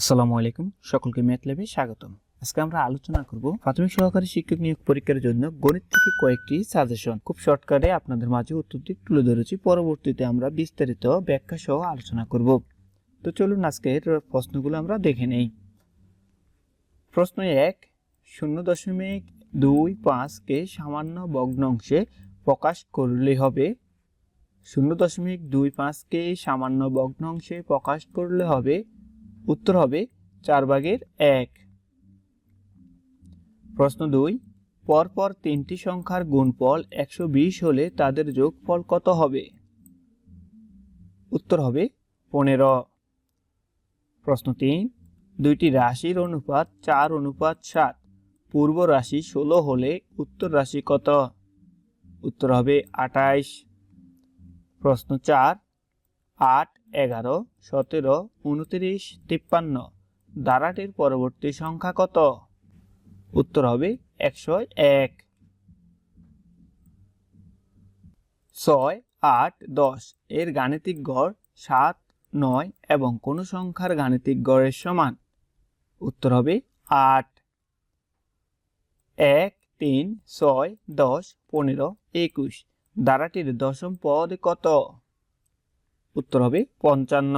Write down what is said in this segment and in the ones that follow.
আসসালামু আলাইকুম। সকলকে ম্যাথ ল্যাবে স্বাগতম। আজকে আমরা আলোচনা করব প্রাথমিক সহকারী শিক্ষক নিয়োগ পরীক্ষার জন্য গণিত থেকে কয়েকটি সাজেশন খুব শর্টকাটে আপনাদের মাঝে উত্তরটি তুলে ধরেছি। পরবর্তীতে আমরা বিস্তারিত ব্যাখ্যা সহ আলোচনা করব। তো চলুন আজকের প্রশ্নগুলো আমরা দেখে নেই। প্রশ্ন এক, শূন্য দশমিক দুই পাঁচকে সামান্য ভগ্নাংশে প্রকাশ করলে হবে? শূন্য দশমিক দুই পাঁচকে সামান্য ভগ্নাংশে প্রকাশ করলে হবে? উত্তর হবে চার ভাগের এক। প্রশ্ন দুই, পরপর তিনটি সংখ্যার গুণফল একশো বিশ হলে তাদের যোগফল কত হবে? উত্তর হবে পনেরো। প্রশ্ন তিন, দুইটি রাশির অনুপাত চার, অনুপাত সাত। পূর্ব রাশি ষোলো হলে উত্তর রাশি কত? উত্তর হবে আঠাইশ। প্রশ্ন চার, আট এগারো, সতেরো, উনত্রিশ, তিপ্পান্ন। দ্বারাটির পরবর্তী সংখ্যা কত? উত্তর হবে একশো এক। ছয়, আট, দশ। এর গাণিতিক গড় সাত, নয় এবং কোনো সংখ্যার গাণিতিক গড়ের সমান। উত্তর হবে আট। এক, তিন, ছয়, দশ, পনেরো, একুশ। দ্বারাটির দশম পদ কত? উত্তর হবে পঞ্চান্ন।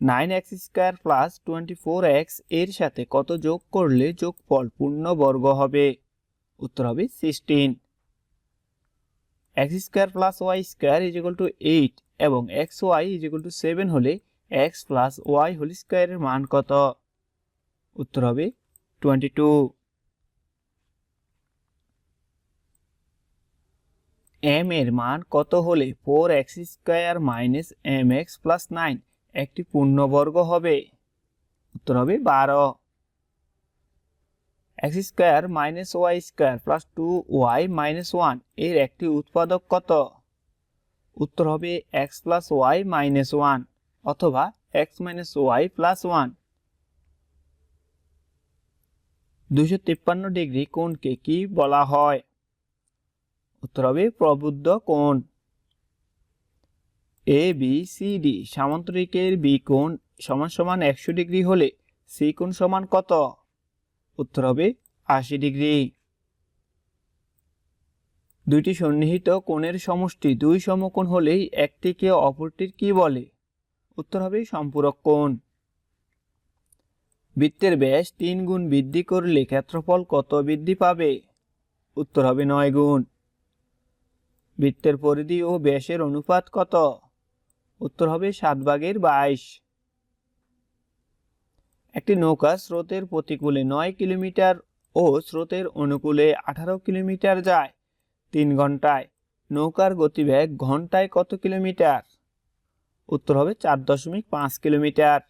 Nine X square plus twenty four এক্সের সাথে কত যোগ করলে যোগফল পূর্ণবর্গ হবে? উত্তর হবে sixteen. X square plus Y square is equal to eight এবং X Y is to seven হলে এক্স প্লাস ওয়াই হোল স্কোয়ারের মান কত? উত্তর হবে টোয়েন্টি টু। এম এর মান কত হলে four X square minus M X plus nine একটি পূর্ণবর্গ হবে। উত্তর হবে বারো। X square minus Y square plus two Y minus ওয়ানের একটি উৎপাদক কত? উত্তর হবে X plus Y minus one অথবা X minus Y plus one দুশো তিপ্পান্ন ডিগ্রি কোণকে কি বলা হয়? উত্তর হবে প্রবুদ্ধ কোণ। এ বি সি ডি সামান্তরিকের বি কোণ সমান সমান একশো ডিগ্রি হলে সি কোণ সমান কত? উত্তর হবে আশি ডিগ্রি। দুইটি সন্নিহিত কোণের সমষ্টি দুই সমকোণ হলেই একটিকে অপরটির কি বলে? উত্তর হবে সম্পূরক কোণ। বৃত্তের ব্যাস তিন গুণ বৃদ্ধি করলে ক্ষেত্রফল কত বৃদ্ধি পাবে? উত্তর হবে নয় গুণ। বৃত্তের পরিধি ও ব্যাসের অনুপাত কত? উত্তর হবে সাত ভাগের বাইশ। একটি নৌকা স্রোতের প্রতিকূলে নয় কিলোমিটার ও স্রোতের অনুকূলে আঠারো কিলোমিটার যায় তিন ঘন্টায়। নৌকার গতিবেগ ঘন্টায় কত কিলোমিটার? উত্তর হবে চার দশমিক পাঁচ কিলোমিটার।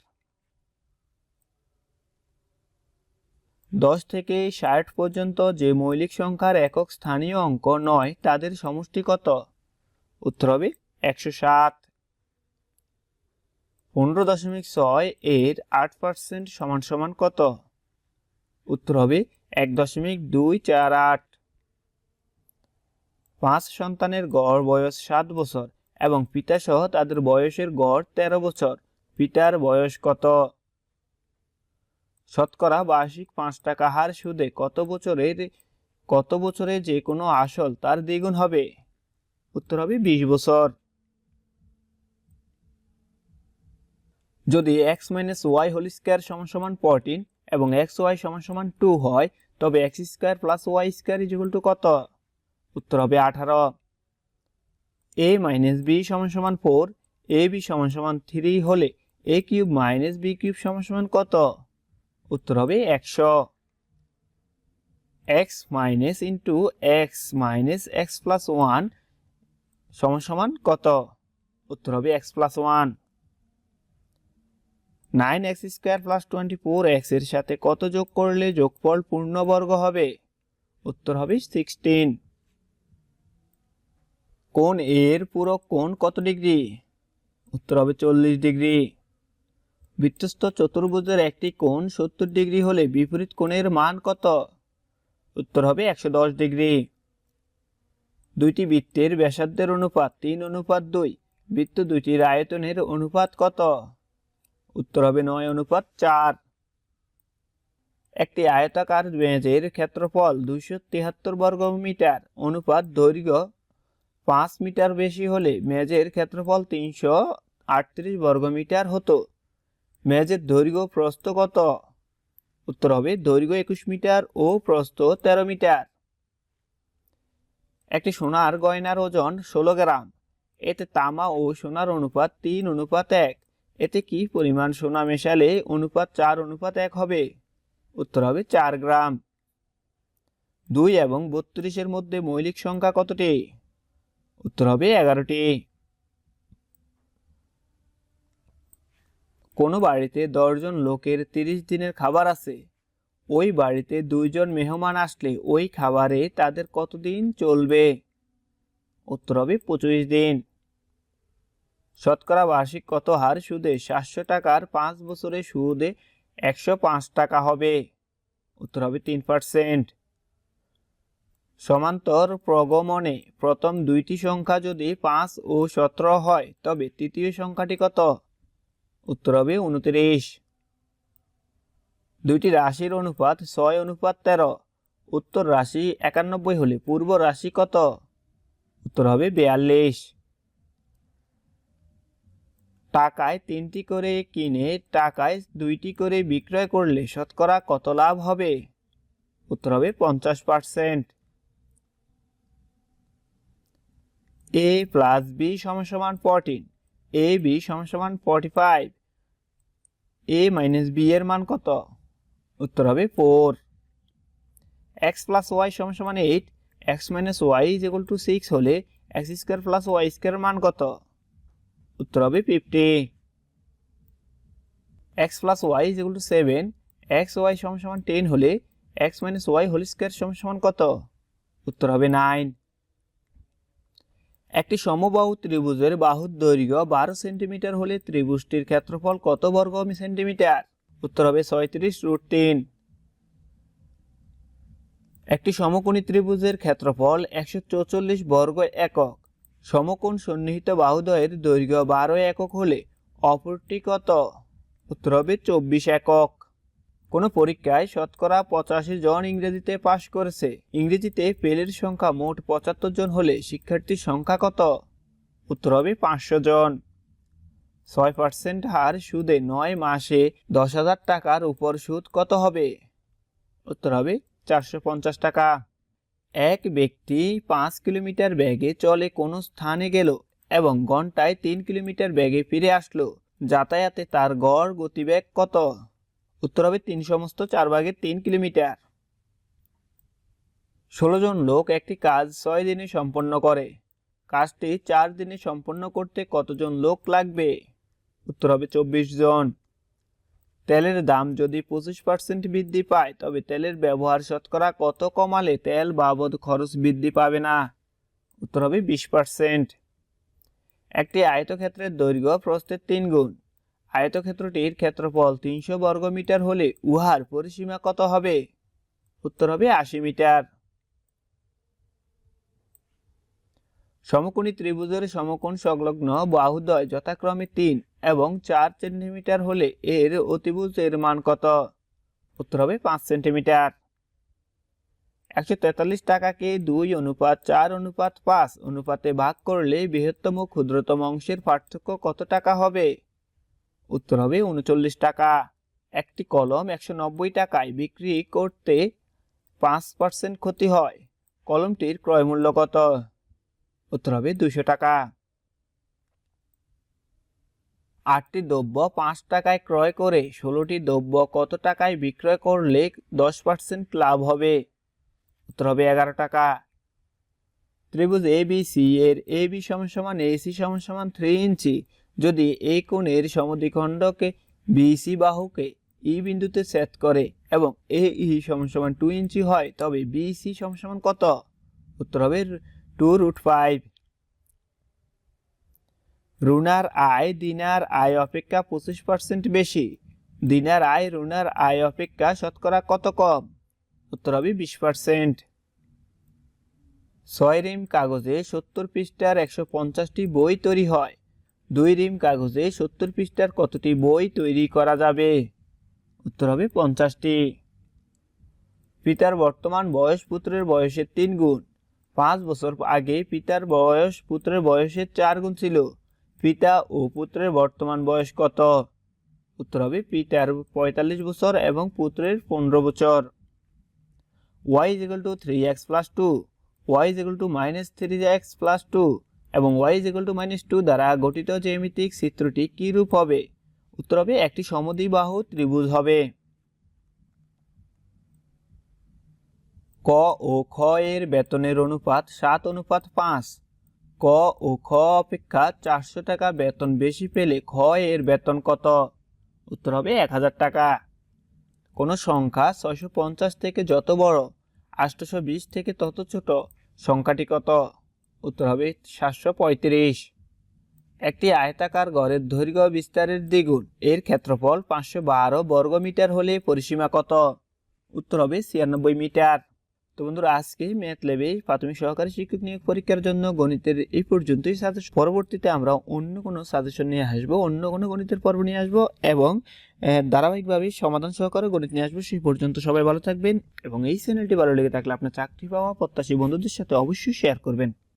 দশ থেকে ষাট পর্যন্ত যে মৌলিক সংখ্যার একক স্থানীয় অঙ্ক নয়, তাদের সমষ্টি কত? উত্তর হবে একশো সাত। পনেরো দশমিক ছয় এর আট পার্সেন্ট সমান সমান কত? উত্তর হবে এক দশমিক দুই চার আট। পাঁচ সন্তানের গড় বয়স সাত বছর এবং পিতাসহ তাদের বয়সের গড় তেরো বছর। পিতার বয়স কত? শতকরা বার্ষিক পাঁচ টাকা হার সুদে কত বছরের, কত বছরে যে কোনো আসল তার দ্বিগুণ হবে? উত্তর হবে বিশ বছর। যদি X minus Y whole square সমান সমান ফোরটিন এবং এক্স ওয়াই সমান সমান টু হয়, তবে X square plus Y square is equal to কত? উত্তর হবে আঠারো। এ মাইনাস বি সমান সমান ফোর এ বি সমান সমান থ্রি হলে A cube minus B cube সমান সমান কত? উত্তর হবে একশো X minus into X minus X plus one সমান সমান কত? উত্তর হবে X plus one nine X square plus twenty four এক্সের সাথে কত যোগ করলে যোগফল পূর্ণবর্গ হবে? উত্তর হবে সিক্সটিন কোন এর পুরো কোণ কত ডিগ্রি? উত্তর হবে চল্লিশ ডিগ্রি। বৃত্তস্থ চতুর্ভুজের একটি কোণ সত্তর ডিগ্রি হলে বিপরীত কোণের মান কত? উত্তর হবে একশো দশ ডিগ্রি। দুইটি বৃত্তের ব্যাসার্ধের অনুপাত তিন, অনুপাত দুই। বৃত্ত দুইটির আয়তনের অনুপাত কত? উত্তর হবে নয়, অনুপাত চার। একটি আয়তাকার মেজের ক্ষেত্রফল দুইশো তিয়াত্তর বর্গ মিটার অনুপাত দৈর্ঘ্য পাঁচ মিটার বেশি হলে মেজের ক্ষেত্রফল তিনশো আটত্রিশ বর্গ মিটার হতো। মেজের দৈর্ঘ্য প্রস্থ কত? উত্তর হবে দৈর্ঘ্য একুশ মিটার ও প্রস্থ তেরো মিটার। একটি সোনার গয়নার ওজন ষোলো গ্রাম। এতে তামা ও সোনার অনুপাত তিন, অনুপাত এক। এতে কি পরিমাণ সোনা মেশালে অনুপাত চার, অনুপাত এক হবে? উত্তর হবে চার গ্রাম। দুই এবং বত্রিশের মধ্যে মৌলিক সংখ্যা কতটি? উত্তর হবে এগারোটি। কোনো বাড়িতে দশজন লোকের তিরিশ দিনের খাবার আছে। ওই বাড়িতে দুইজন মেহমান আসলে ওই খাবারে তাদের কতদিন চলবে? উত্তর হবে পঁচিশ দিন। শতকরা বার্ষিক কত হার সুদে? সাতশো টাকার পাঁচ বছরে সুদে একশো পাঁচ টাকা হবে। উত্তর হবে তিন পার্সেন্ট। সমান্তর প্রগমনে প্রথম দুইটি সংখ্যা যদি পাঁচ ও সতেরো হয়, তবে তৃতীয় সংখ্যাটি কত? উত্তর হবে উনত্রিশ। দুইটি রাশির অনুপাত ছয়, অনুপাত তেরো। উত্তর রাশি একানব্বই হলে পূর্ব রাশি কত? উত্তর হবে বিয়াল্লিশ। টাকায় তিনটি করে কিনে, টাকায় দুইটি করে বিক্রয় করলে শতকরা কত লাভ হবে? উত্তর হবে পঞ্চাশ পার্সেন্ট। এ প্লাস বি সমান সমান ফোরটিন এ বি সমান সমান forty five A minus B এর মান কত? উত্তর হবে ফোর এক্স প্লাস ওয়াই সমান সমান eight X minus Y is equal to six হলে X square plus Y square মান কত? উত্তর হবে fifty X plus Y is equal to seven X Y সমান টেন হলে X minus Y whole square সমান কত? উত্তর হবে নাইন একটি সমবাহু ত্রিভুজের বাহুর দৈর্ঘ্য বারো সেন্টিমিটার হলে ত্রিভুজটির ক্ষেত্রফল কত বর্গ সেন্টিমিটার? উত্তর হবে ছয়ত্রিশ রুট তিন। একটি সমকোণী ত্রিভুজের ক্ষেত্রফল একশো চৌচল্লিশ বর্গ একক। সমকোণ সন্নিহিত বাহুদ্বয়ের দৈর্ঘ্য বারো একক হলে অপরটি কত? উত্তর হবে চব্বিশ একক। কোনো পরীক্ষায় শতকরা পঁচাশি জন ইংরেজিতে পাশ করেছে। ইংরেজিতে ফেলের সংখ্যা মোট পঁচাত্তর জন হলে শিক্ষার্থীর সংখ্যা কত? উত্তর হবে পাঁচশো জন। ছয় পার্সেন্ট হার সুদে নয় মাসে দশ হাজার টাকার উপর সুদ কত হবে? উত্তর হবে চারশো পঞ্চাশ টাকা। এক ব্যক্তি পাঁচ কিলোমিটার ব্যাগে চলে কোনো স্থানে গেল এবং ঘন্টায় তিন কিলোমিটার ব্যাগে ফিরে আসলো। যাতায়াতে তার গড় গতিবেগ কত? উত্তর হবে তিন সমস্ত চার ভাগের তিন কিলোমিটার। ষোলো জন লোক একটি কাজ ছয় দিনে সম্পন্ন করে। কাজটি চার দিনে সম্পন্ন করতে কতজন লোক লাগবে? উত্তর হবে চব্বিশ জন। তেলের দাম যদি পঁচিশ পার্সেন্ট বৃদ্ধি পায়, তবে তেলের ব্যবহার শতকরা কত কমালে তেল বাবদ খরচ বৃদ্ধি পাবে না? উত্তর হবে বিশ পার্সেন্ট একটি আয়তক্ষেত্রের দৈর্ঘ্য প্রস্থের তিন গুণ। আয়তক্ষেত্রটির ক্ষেত্রফল তিনশো বর্গমিটার হলে উহার পরিসীমা কত হবে? উত্তর হবে আশি মিটার। সমকোণী ত্রিভুজের সমকোণ সংলগ্ন বাহুদ্বয় যথাক্রমে তিন এবং চার সেন্টিমিটার হলে এর অতিভুজের মান কত? উত্তর হবে পাঁচ সেন্টিমিটার। একশো তেতাল্লিশ টাকাকে দুই অনুপাত চার অনুপাত পাঁচ অনুপাতে ভাগ করলে বৃহত্তম ক্ষুদ্রতম অংশের পার্থক্য কত টাকা হবে? উত্তর হবে উনচল্লিশ টাকা। একটি কলম একশো নব্বই টাকায় বিক্রি করতে পাঁচ পার্সেন্ট ক্ষতি হয়। কলমটির ক্রয় মূল্য কত? উত্তর হবে দুশো টাকা। আটটি দ্রব্য পাঁচ টাকায় ক্রয় করে ষোলোটি দ্রব্য কত টাকায় বিক্রয় করলে দশ পার্সেন্ট লাভ হবে? উত্তর হবে এগারো টাকা। ত্রিভুজ এ বি সি এর এ বি সমান সমান এ সি সমান সমান থ্রি ইঞ্চি। যদি এই কোণের সমদ্বিখণ্ডকে বিসি বাহুকে ই বিন্দুতে সেট করে এবং এ ই সমান সমান টু ইঞ্চি হয়, তবে বিসি সমান সমান কত? উত্তর হবে টু রুট ফাইভ রুনার আয় দিনার আয় অপেক্ষা পঁচিশ পার্সেন্ট বেশি। দিনার আয় রুনার আয় অপেক্ষা শতকরা কত কম? উত্তর হবে বিশ পার্সেন্ট ছয় রিম কাগজে সত্তর পৃষ্ঠার একশো পঞ্চাশটি বই তৈরি হয়। দুই রিম কাগজে সত্তর পৃষ্ঠার কতটি বই তৈরি করা যাবে? উত্তর হবে পঞ্চাশটি। পিতার বর্তমান বয়স পুত্রের বয়সের তিন গুণ। পাঁচ বছর আগে পিতার বয়স পুত্রের বয়সের চার গুণ ছিল। পিতা ও পুত্রের বর্তমান বয়স কত? উত্তর হবে পিতার পঁয়তাল্লিশ বছর এবং পুত্রের পনেরো বছর। Y is equal to three X plus two Y is equal to minus three X plus two এবং Y is equal to minus two দ্বারা গঠিত জ্যামিতিক চিত্রটি কী রূপ হবে? উত্তর হবে, একটি সমদ্বিবাহু ত্রিভুজ হবে। ক ও খ এর বেতনের অনুপাত সাত, অনুপাত পাঁচ। ক ও খ অপেক্ষা চারশো টাকা বেতন বেশি পেলে খ এর বেতন কত? উত্তর হবে, এক হাজার টাকা। কোনো সংখ্যা ছয়শো পঞ্চাশ থেকে যত বড় আটশোশো বিশ থেকে তত ছোট, সংখ্যাটি কত? উত্তর হবে সাতশো পঁয়ত্রিশ। একটি আয়তাকার ঘরের দৈর্ঘ্য বিস্তারের দ্বিগুণ। এর ক্ষেত্রফল পাঁচশো বারো বর্গমিটার হলে পরিসীমা কত? উত্তর হবে ছিয়ানব্বই মিটার। তো বন্ধুরা, আজকে ম্যাথ লেবে প্রাথমিক সহকারী শিক্ষক নিয়োগ পরীক্ষার জন্য গণিতের এই পর্যন্তই সাজেশন পরবর্তীতে আমরা অন্য কোনো সাজেশন নিয়ে আসব, অন্য কোনো গণিতের পর্ব নিয়ে আসব এবং ধারাবাহিকভাবে সমাধান সহকারে গণিত নিয়ে আসব সেই পর্যন্ত সবাই ভালো থাকবেন এবং এই চ্যানেলটি ভালো লেগে থাকলে আপনার চাকরি পাওয়া প্রত্যাশী বন্ধুদের সাথে অবশ্যই শেয়ার করবেন।